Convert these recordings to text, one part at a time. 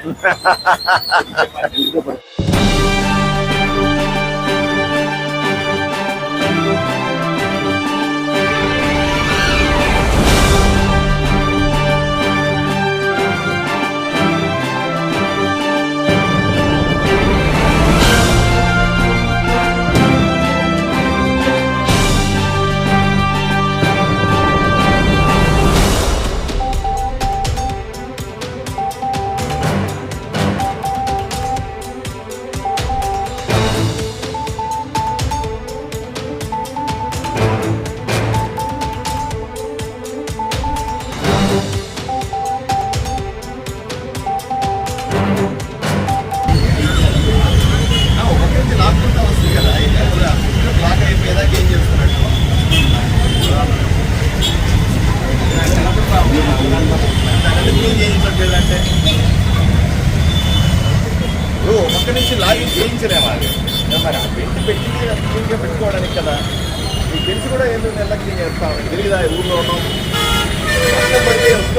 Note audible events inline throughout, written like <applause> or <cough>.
<laughs> Gracias.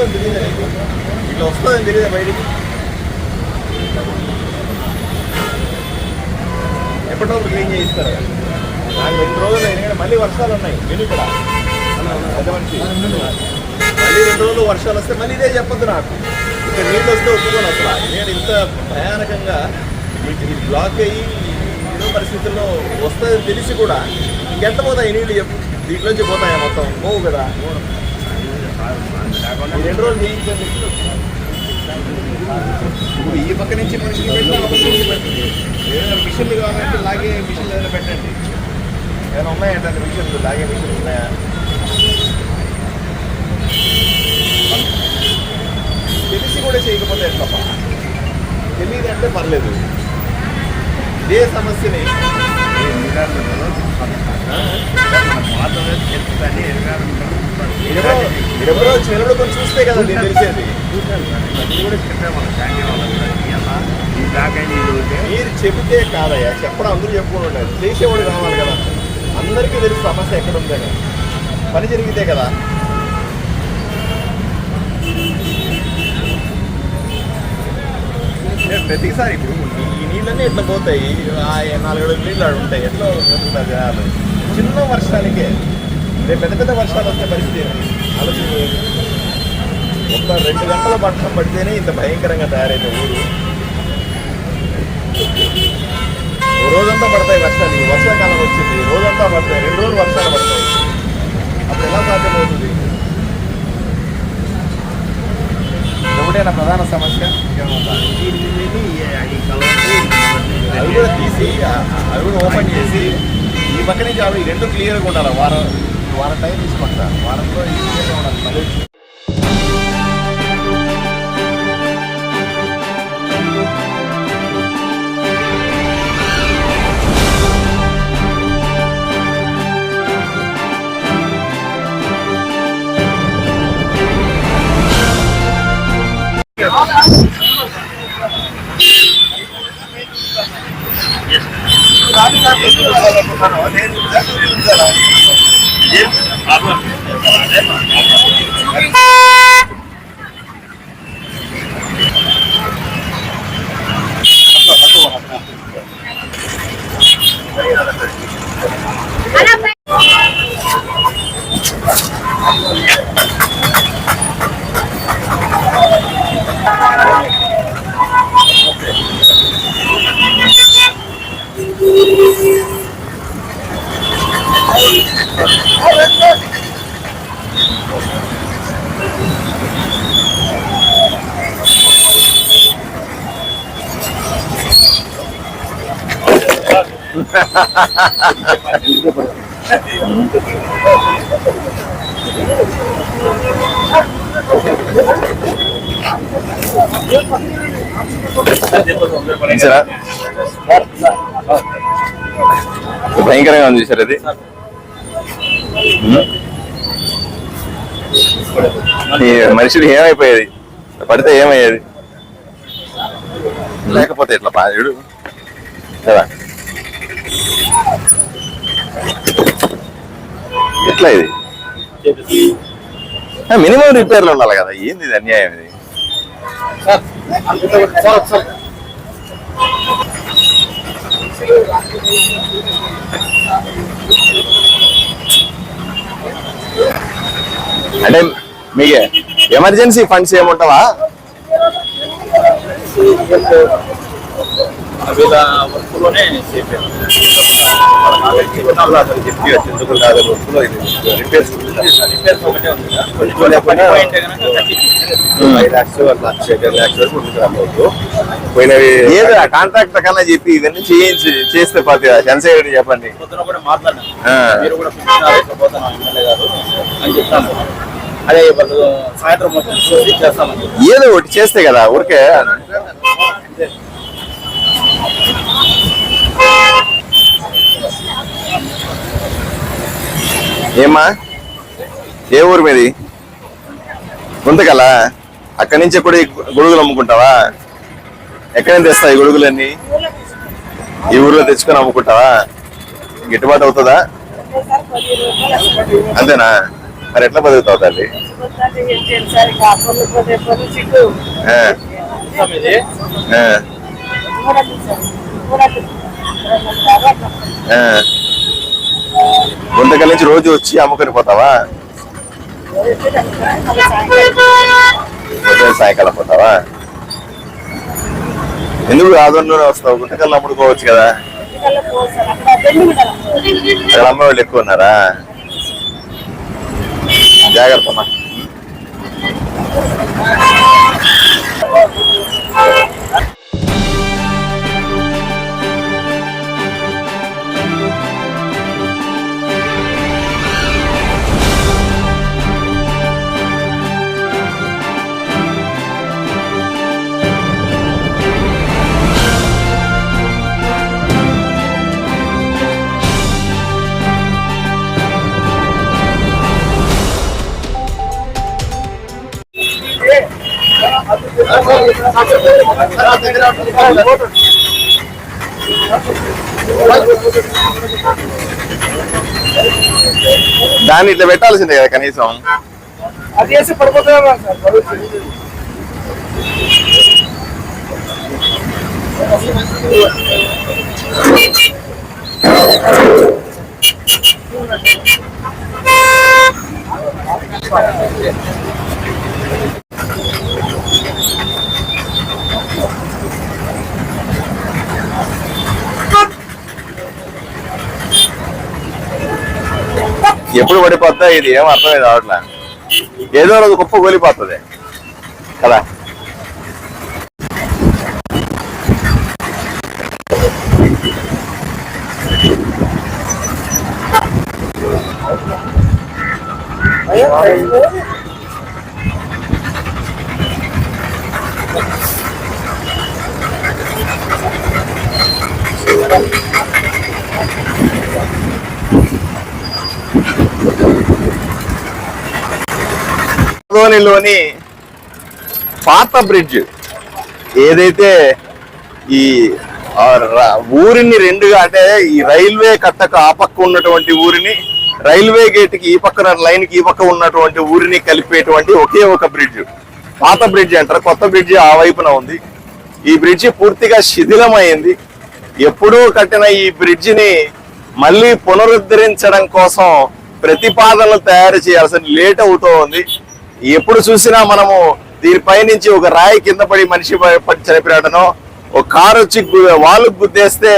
వస్తుందని తెలియదు నీకు. ఇట్లా వస్తుందని తెలియదు బయటికి. ఎప్పటిలోపు క్లీన్ చేయిస్తారు? నాకు రెండు రోజులు ఎందుకంటే మళ్ళీ వర్షాలు ఉన్నాయి. నేను ఇక్కడ. పెద్ద మనిషి. మళ్ళీ రెండు రోజులు వర్షాలు వస్తే మళ్ళీ ఇదే చెప్పొద్దు నాకు. ఇక్కడ నీళ్ళు వస్తే ఒప్పుకోను అసలు. నేను ఇంత భయానకంగా ఈ- బ్లాక్ అయ్యి ఏదో పరిస్థితుల్లో వస్తుందని తెలిసి కూడా ఇంకెంత పోతాయి నీళ్ళు చెప్పు? దీంట్లోంచి పోతాయా మొత్తం? పోవు కదా. రెండు రోజులు ఇప్పుడు ఈ పక్క నుంచి మనుషులు పెట్టి ఆ నుంచి పెట్టండి ఏదైనా మిషన్లు కావాలంటే లాగే మిషన్లు ఏదైనా పెట్టండి ఏమైనా ఉన్నాయంటే మిషన్లు లాగే మిషన్లు ఉన్నాయా తెలిసి కూడా చేయకపోతే ఎట్లప్ప తెలియదు అంటే పర్లేదు ఇదే సమస్యని మీరెవరో మీరెవరో ఎవరో కొంచెం చూస్తే కదా నేను తెలిసేది. మీరు చెబితే కాదయ్యా చెప్పడం అందరూ చెప్పుకుంటున్నారు చేసేవాడు కావాలి కదా. అందరికీ తెలుసు సమస్య ఎక్కడ ఉందని. పని జరిగితే కదా. ప్రతిసారి ఇప్పుడు ఈ నీళ్ళన్నీ ఎట్లా పోతాయి? ఆ నాలుగు నీళ్ళు ఉంటాయి. ఎట్లా చిన్న వర్షానికే. రేపు పెద్ద పెద్ద వర్షాలు వస్తే పరిస్థితి ఆలోచన ఒక రెండు గంటల వర్షం పడితేనే ఇంత భయంకరంగా తయారైతే ఊరు. రోజంతా పడతాయి వర్షాలు. వర్షాకాలం వచ్చింది. రోజంతా పడతాయి. రెండు రోజులు వర్షాలు పడతాయి. అప్పుడు ఎలా సాధ్యమవుతుంది? ఒకటేనా ప్రధాన సమస్య? అవి కూడా తీసి అవి కూడా ఓపెన్ చేసి ఈ పక్క నుంచి అవి రెండు క్లియర్గా ఉండాలి. వారం వారం టైం తీసుకుంటా. వారంలో ఇది క్లియర్గా ఉండాలి మళ్ళీ చూసారా భయంకరంగా ఉంది సార్ అది. మనుషులు ఏమైపోయేది? పడితే ఏమయ్యేది? లేకపోతే ఇట్లా బాధుడు కదా? ఎట్లా ఇది? మినిమం రిపేర్లు ఉండాలి కదా. ఏంది ఇది అన్యాయం ఇది? అంటే మీకు ఎమర్జెన్సీ ఫండ్స్ ఏముంటావా? వీళ్ళ వర్క్లోనే సేఫ్ చెప్పి ఎందుకు కాదు వర్క్లో రిపేర్స్ రిపేర్స్ ఒకటే ఉంది కొంచెం లేకపోయినా పాయింట్ ఫైవ్ ల్యాక్స్ లక్ష టెన్ ల్యాక్స్ వరకు ఉంటుంది అమౌంట్ పోయినవి ఏదో కాంట్రాక్టర్ కన్నా చెప్పి ఇవన్నీ చేయించి చేస్తే పది చంద్రశేఖర్ రెడ్డి చెప్పండి. అదే వాళ్ళు సాయంత్రం. ఏదో ఒకటి చేస్తే కదా ఊరికే. ఏమ్మా? ఏ ఊరు మీది? గుంతకల అక్కడి నుంచి కూడా ఈ గొడుగులు అమ్ముకుంటావా? ఎక్కడి నుంచి తెస్తాయి గొడుగులన్నీ? ఈ ఊర్లో తెచ్చుకొని అమ్ముకుంటావా? గిట్టుబాటు అవుతుందా? అంతేనా? మరి ఎట్లా బతుకుతావు తల్లి? ఆ. గుంతకల్ నుంచి రోజు వచ్చి అమ్ముకొని పోతావా? సాయంకాలం పోతావా? ఎందుకు ఆదరణలోనే వస్తావు? గుంతకల్ అమ్ముడుకోవచ్చు కదా. అక్కడ అమ్మ వాళ్ళు ఎక్కువ ఉన్నారా? జాగ్రత్త దాన్ని ఇట్లా పెట్టాల్సిందే కదా కనీసం అది వేసి పడిపోతున్నా ఎప్పుడు పడిపోద్దా ఇది ఏం అర్థమైంది రావట్లే ఏదో రోజు గొప్ప కూలిపోతుంది. కదా? లోని పాత బ్రిడ్జ్ ఏదైతే ఈ ర- ఊరిని రెండుగా అంటే ఈ రైల్వే కట్టకు ఆ పక్క ఉన్నటువంటి ఊరిని రైల్వే గేట్కి ఈ పక్కన లైన్కి ఈ పక్క ఉన్నటువంటి ఊరిని కలిపేటువంటి ఒకే ఒక బ్రిడ్జ్. పాత బ్రిడ్జ్ అంటారు? కొత్త బ్రిడ్జ్ ఆ వైపున ఉంది. ఈ బ్రిడ్జి పూర్తిగా శిథిలమైంది. ఎప్పుడూ కట్టిన ఈ బ్రిడ్జిని మళ్ళీ పునరుద్ధరించడం కోసం ప్రతిపాదనలు తయారు చేయాల్సిన లేట్ అవుతూ ఉంది ఎప్పుడు చూసినా మనము దీనిపై నుంచి ఒక రాయి కింద పడి మనిషి పడి చనిపోయాడనో ఒక కారు వచ్చి వాళ్ళకు గుద్దేస్తే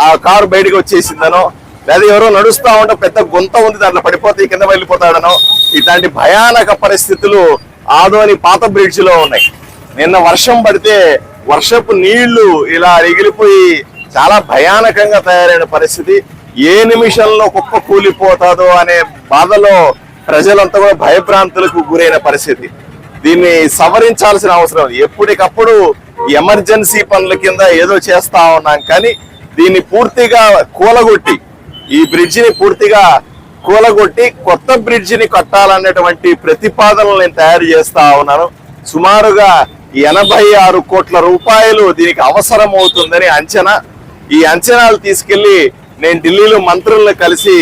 ఆ కారు బయటకు వచ్చేసిందనో లేదా ఎవరో నడుస్తా ఉంటే పెద్ద గుంత ఉంది దాంట్లో పడిపోతే కింద వెళ్ళిపోతాడనో ఇట్లాంటి భయానక పరిస్థితులు ఆదోని పాత బ్రిడ్జ్లో ఉన్నాయి. నిన్న వర్షం పడితే వర్షపు నీళ్ళు ఇలా ఎగిలిపోయి చాలా భయానకంగా తయారైన పరిస్థితి. ఏ నిమిషంలో కుక్క కూలిపోతాదో అనే బాధలో ప్రజలంతా కూడా భయభ్రాంతులకు గురైన పరిస్థితి. దీన్ని సవరించాల్సిన అవసరం ఎప్పటికప్పుడు ఎమర్జెన్సీ పనుల కింద ఏదో చేస్తా ఉన్నాం కానీ దీన్ని పూర్తిగా కూలగొట్టి ఈ బ్రిడ్జిని పూర్తిగా కూలగొట్టి కొత్త బ్రిడ్జిని కట్టాలనేటువంటి ప్రతిపాదనలు నేను తయారు చేస్తా ఉన్నాను. సుమారుగా ఎనభై ఆరు కోట్ల రూపాయలు దీనికి అవసరం అవుతుందని అంచనా. ఈ అంచనాలు తీసుకెళ్ళి నేను ఢిల్లీలో మంత్రులను కలిసి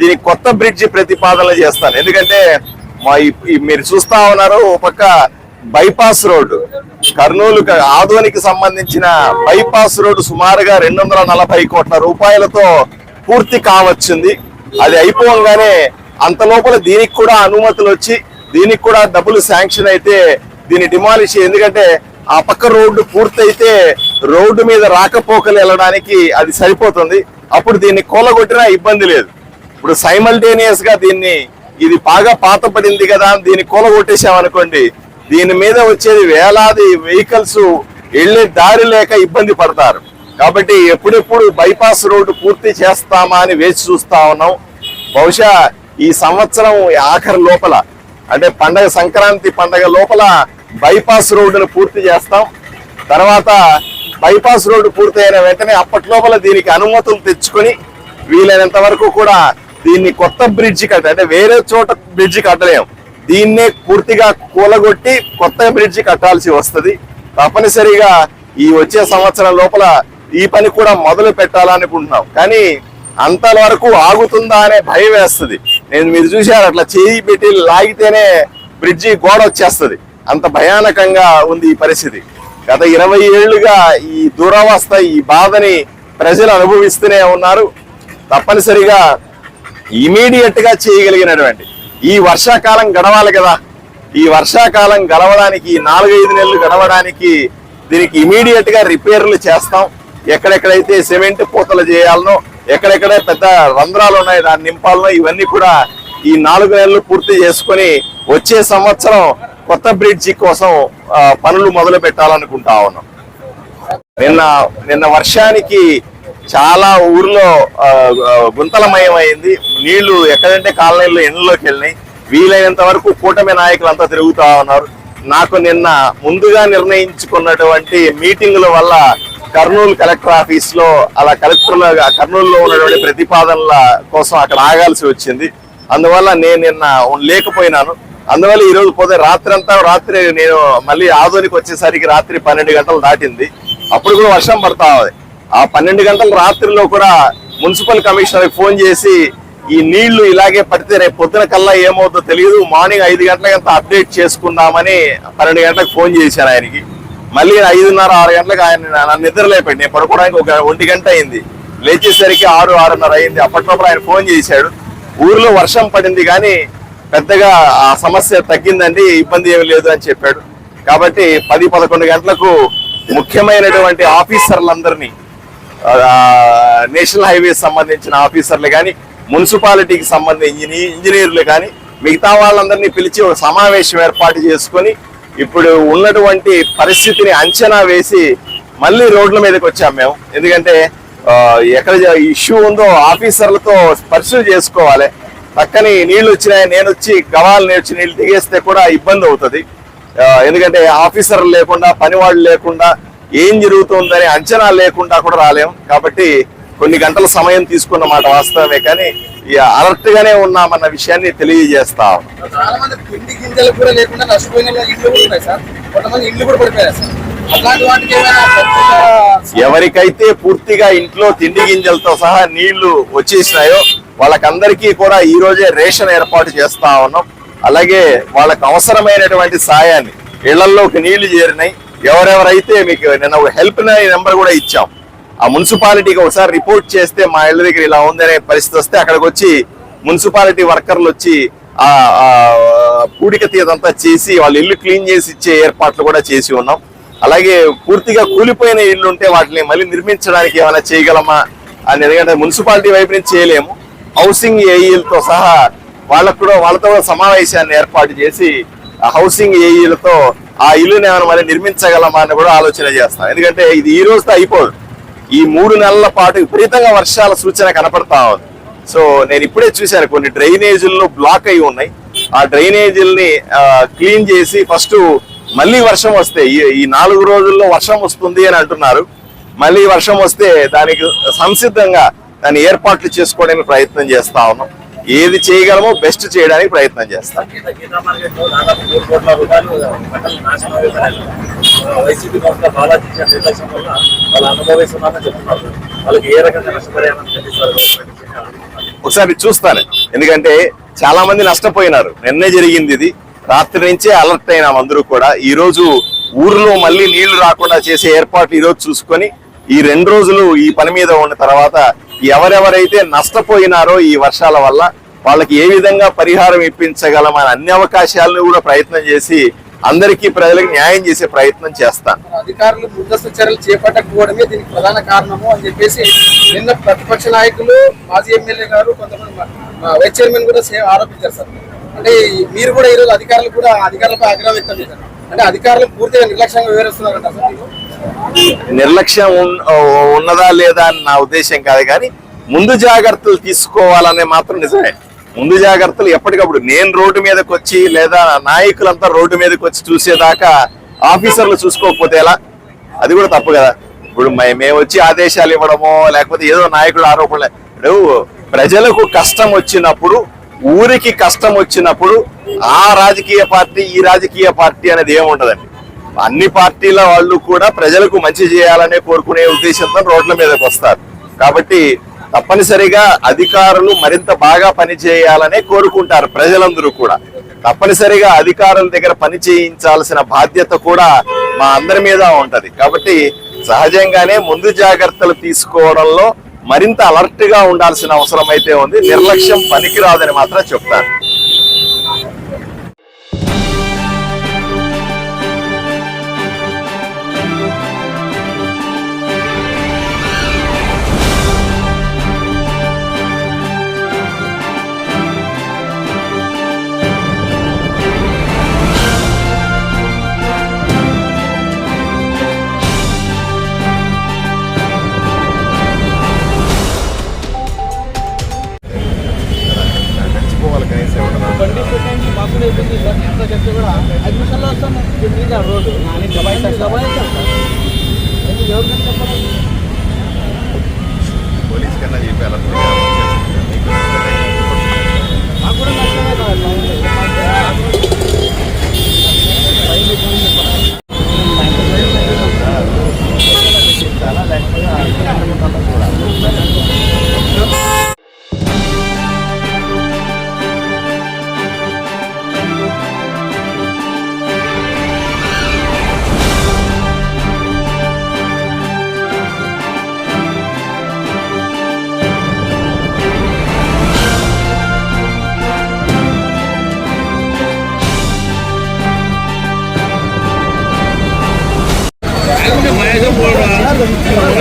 దీనికి కొత్త బ్రిడ్జి ప్రతిపాదనలు చేస్తాను. ఎందుకంటే మా మీరు చూస్తా ఉన్నారు ఒక పక్క బైపాస్ రోడ్డు. కర్నూలు ఆధునికి ఆదోనికి సంబంధించిన బైపాస్ రోడ్డు సుమారుగా రెండు వందల నలభై కోట్ల రూపాయలతో పూర్తి కావచ్చింది. అది అయిపోగానే అంత లోపల దీనికి కూడా అనుమతులు వచ్చి దీనికి కూడా డబ్బులు శాంక్షన్ అయితే దీన్ని డిమాలిష్ ఎందుకంటే ఆ పక్క రోడ్డు పూర్తయితే రోడ్డు మీద రాకపోకలు వెళ్ళడానికి అది సరిపోతుంది. అప్పుడు దీన్ని కూలగొట్టినా ఇబ్బంది లేదు. ఇప్పుడు సైమల్టేనియస్గా దీన్ని ఇది బాగా పాతపడింది కదా దీన్ని కూలగొట్టేసాం అనుకోండి దీని మీద వచ్చేది వేలాది వెహికల్స్ వెళ్ళే దారి లేక ఇబ్బంది పడతారు. కాబట్టి ఎప్పుడెప్పుడు బైపాస్ రోడ్డు పూర్తి చేస్తామా అని వేచి చూస్తా ఉన్నాం. బహుశా ఈ సంవత్సరం ఆఖరి లోపల అంటే పండగ సంక్రాంతి పండగ లోపల బైపాస్ రోడ్డును పూర్తి చేస్తాం. తర్వాత బైపాస్ రోడ్డు పూర్తయిన వెంటనే అప్పటి లోపల దీనికి అనుమతులు తెచ్చుకొని వీలైనంత వరకు కూడా దీన్ని కొత్త బ్రిడ్జి కట్ట అంటే వేరే చోట బ్రిడ్జి కట్టలేము దీన్నే పూర్తిగా కూలగొట్టి కొత్త బ్రిడ్జి కట్టాల్సి వస్తుంది. తప్పనిసరిగా ఈ వచ్చే సంవత్సరం లోపల ఈ పని కూడా మొదలు పెట్టాలనుకుంటున్నాం. కానీ అంతవరకు ఆగుతుందా అనే భయం వేస్తుంది. నేను మీరు చూశారు అట్లా చేయి పెట్టి లాగితేనే బ్రిడ్జి గోడ వచ్చేస్తుంది. అంత భయానకంగా ఉంది ఈ పరిస్థితి. గత ఇరవై ఏళ్ళుగా ఈ దురవస్థ ఈ బాధని ప్రజలు అనుభవిస్తూనే ఉన్నారు. తప్పనిసరిగా ఇమీడియట్గా చేయగలిగినటువంటి. ఈ వర్షాకాలం గడవాలి కదా. ఈ వర్షాకాలం గడవడానికి నాలుగైదు నెలలు గడవడానికి దీనికి ఇమీడియట్గా రిపేర్లు చేస్తాం. ఎక్కడెక్కడైతే సిమెంట్ పూతలు చేయాలనో ఎక్కడెక్కడ పెద్ద రంధ్రాలు ఉన్నాయి దాన్ని నింపాలనో ఇవన్నీ కూడా ఈ నాలుగు నెలలు పూర్తి చేసుకొని వచ్చే సంవత్సరం కొత్త బ్రిడ్జి కోసం పనులు మొదలు పెట్టాలనుకుంటా ఉన్నాం. నిన్న నిన్న వర్షానికి చాలా ఊర్లో గుంతలమయమైంది గుంతలమయం అయింది నీళ్ళు ఎక్కడంటే కాలనీల్లో ఎండ్లోకి వెళ్ళినాయి. వీలైనంత వరకు కూటమి నాయకులు అంతా తిరుగుతా ఉన్నారు. నాకు నిన్న ముందుగా నిర్ణయించుకున్నటువంటి మీటింగుల వల్ల కర్నూలు కలెక్టర్ ఆఫీస్లో అలా కలెక్టర్ల కర్నూలులో ఉన్నటువంటి ప్రతిపాదనల కోసం అక్కడ ఆగాల్సి వచ్చింది. అందువల్ల నేను నిన్న లేకపోయినాను. అందువల్ల ఈ రోజు పోతే రాత్రి అంతా రాత్రి నేను మళ్ళీ ఆదోనికి వచ్చేసరికి రాత్రి పన్నెండు గంటలు దాటింది. అప్పుడు కూడా వర్షం పడతా ఉంది. ఆ పన్నెండు గంటల రాత్రిలో కూడా మున్సిపల్ కమిషనర్ ఫోన్ చేసి ఈ నీళ్ళు ఇలాగే పడితే రేపు పొద్దున కల్లా ఏమవుతుందో తెలియదు మార్నింగ్ ఐదు గంటలకంతా అప్డేట్ చేసుకుందామని పన్నెండు గంటలకు ఫోన్ చేశాను ఆయనకి. మళ్ళీ ఐదున్నర ఆరు గంటలకు ఆయన నన్ను నిద్రలేపాడు. నేను పడుకోవడానికి ఒక ఒంటి గంట అయింది. లేచేసరికి ఆరు ఆరున్నర అయింది. అప్పటిలోపల ఆయన ఫోన్ చేశాడు. ఊర్లో వర్షం పడింది కానీ పెద్దగా ఆ సమస్య తగ్గిందండి. ఇబ్బంది ఏమి లేదు అని చెప్పాడు. కాబట్టి పది పదకొండు గంటలకు ముఖ్యమైనటువంటి ఆఫీసర్లందరినీ నేషనల్ హైవేస్ సంబంధించిన ఆఫీసర్లు కానీ మున్సిపాలిటీకి సంబంధించిన ఇంజనీర్లు కానీ మిగతా వాళ్ళందరినీ పిలిచి ఒక సమావేశం ఏర్పాటు చేసుకొని ఇప్పుడు ఉన్నటువంటి పరిస్థితిని అంచనా వేసి మళ్ళీ రోడ్ల మీదకి వచ్చాం మేము. ఎందుకంటే ఎక్కడ ఇష్యూ ఉందో ఆఫీసర్లతో పరిశీలి చేసుకోవాలి. పక్కని నీళ్ళు వచ్చినాయి నేను వచ్చి గవాలు నేర్చి నీళ్ళు దిగేస్తే కూడా ఇబ్బంది అవుతుంది. ఎందుకంటే ఆఫీసర్లు లేకుండా పనివాళ్ళు లేకుండా ఏం జరుగుతుందని అంచనా లేకుండా కూడా రాలేం. కాబట్టి కొన్ని గంటల సమయం తీసుకున్న మాట వాస్తవమే కానీ అలర్ట్ గానే ఉన్నామన్న విషయాన్ని తెలియజేస్తా ఎవరికైతే పూర్తిగా ఇంట్లో తిండి గింజలతో సహా నీళ్ళు వచ్చేసినాయో వాళ్ళకందరికీ కూడా ఈ రోజే రేషన్ ఏర్పాటు చేస్తా ఉన్నాం. అలాగే వాళ్ళకు అవసరమైనటువంటి సాయాన్ని ఇళ్ళలోకి నీళ్ళు చేరినాయి. ఎవరెవరైతే మీకు నిన్న హెల్ప్ నెంబర్ కూడా ఇచ్చాం ఆ మున్సిపాలిటీకి ఒకసారి రిపోర్ట్ చేస్తే మా ఇళ్ళ దగ్గర ఇలా ఉందనే పరిస్థితి వస్తే అక్కడికి వచ్చి మున్సిపాలిటీ వర్కర్లు వచ్చి ఆ పూడిక తీదంతా చేసి వాళ్ళ ఇల్లు క్లీన్ చేసి ఇచ్చే ఏర్పాట్లు కూడా చేసి ఉన్నాం. అలాగే పూర్తిగా కూలిపోయిన ఇల్లు ఉంటే వాటిని మళ్ళీ నిర్మించడానికి ఏమైనా చేయగలమా అని ఎందుకంటే మున్సిపాలిటీ వైపు నుంచి చేయలేము. హౌసింగ్ ఏఈలతో సహా వాళ్ళకు కూడా వాళ్ళతో సమావేశాన్ని ఏర్పాటు చేసి ఆ హౌసింగ్ ఏఈలతో ఆ ఇల్లుని ఏమైనా మళ్ళీ నిర్మించగలమా అని కూడా ఆలోచన చేస్తాం. ఎందుకంటే ఇది ఈ రోజుతో అయిపోదు. ఈ మూడు నెలల పాటు విపరీతంగా వర్షాల సూచన కనపడతా ఉంది. సో నేను ఇప్పుడే చూశాను కొన్ని డ్రైనేజీల్లో బ్లాక్ అయి ఉన్నాయి. ఆ డ్రైనేజీల్ని క్లీన్ చేసి ఫస్ట్ మళ్ళీ వర్షం వస్తే ఈ- నాలుగు రోజుల్లో వర్షం వస్తుంది అని అంటున్నారు. మళ్ళీ వర్షం వస్తే దానికి సంసిద్ధంగా దాన్ని ఏర్పాట్లు చేసుకోవడానికి ప్రయత్నం చేస్తా ఉన్నాం. ఏది చేయగలమో బెస్ట్ చేయడానికి ప్రయత్నం చేస్తాం. ఒకసారి చూస్తాను. ఎందుకంటే చాలా మంది నష్టపోయినారు. నిన్నే జరిగింది ఇది. రాత్రి నుంచే అలర్ట్ అయినాం అందరూ కూడా. ఈ రోజు ఊర్లో మళ్ళీ నీళ్ళు రాకుండా చేసే ఏర్పాటు ఈ రోజు చూసుకొని ఈ రెండు రోజులు ఈ పని మీద ఉన్న తర్వాత ఎవరెవరైతే నష్టపోయినారో ఈ వర్షాల వల్ల వాళ్ళకి ఏ విధంగా పరిహారం ఇప్పించగలం అని అన్ని అవకాశాలను కూడా ప్రయత్నం చేసి అందరికీ ప్రజలకు న్యాయం చేసే ప్రయత్నం చేస్తాను అధికారులు ముందస్తు చర్యలు చేపట్టకపోవడమే దీనికి ప్రధాన కారణము అని చెప్పేసి నిన్న ప్రతిపక్ష నాయకులు మాజీ ఎమ్మెల్యే గారు కొంతమంది వైస్ చైర్మన్ కూడా సే- ఆరోపించారు సార్. అంటే మీరు కూడా ఈరోజు అధికారులు కూడా అధికారులపై ఆగ్రహం వ్యక్తం చేశారు. అంటే అధికారులు పూర్తిగా నిర్లక్ష్యంగా వివరిస్తున్నారంట సార్ మీరు? నిర్లక్ష్యం ఉన్- ఉన్నదా లేదా అని నా ఉద్దేశం కాదు కానీ ముందు జాగ్రత్తలు తీసుకోవాలనే మాత్రం నిజమే. ముందు జాగ్రత్తలు ఎప్పటికప్పుడు నేను రోడ్డు మీదకి వచ్చి లేదా నాయకులంతా రోడ్డు మీదకి వచ్చి చూసేదాకా ఆఫీసర్లు చూసుకోకపోతే ఎలా? అది కూడా తప్పు కదా. ఇప్పుడు మేము వచ్చి ఆదేశాలు ఇవ్వడమో లేకపోతే ఏదో నాయకుడు ఆరోపణలే. ఇప్పుడు ప్రజలకు కష్టం వచ్చినప్పుడు ఊరికి కష్టం వచ్చినప్పుడు ఆ రాజకీయ పార్టీ ఈ రాజకీయ పార్టీ అనేది ఏముండదండి? అన్ని పార్టీల వాళ్ళు కూడా ప్రజలకు మంచి చేయాలనే కోరుకునే ఉద్దేశంతో రోడ్ల మీదకి వస్తారు. కాబట్టి తప్పనిసరిగా అధికారులు మరింత బాగా పని చేయాలనే కోరుకుంటారు ప్రజలందరూ కూడా. తప్పనిసరిగా అధికారుల దగ్గర పని చేయించాల్సిన బాధ్యత కూడా మా అందరి మీద ఉంటది. కాబట్టి సహజంగానే ముందు జాగ్రత్తలు తీసుకోవడంలో మరింత అలర్ట్గా ఉండాల్సిన అవసరం అయితే ఉంది. నిర్లక్ష్యం పనికిరాదని మాత్రం చెప్తాను.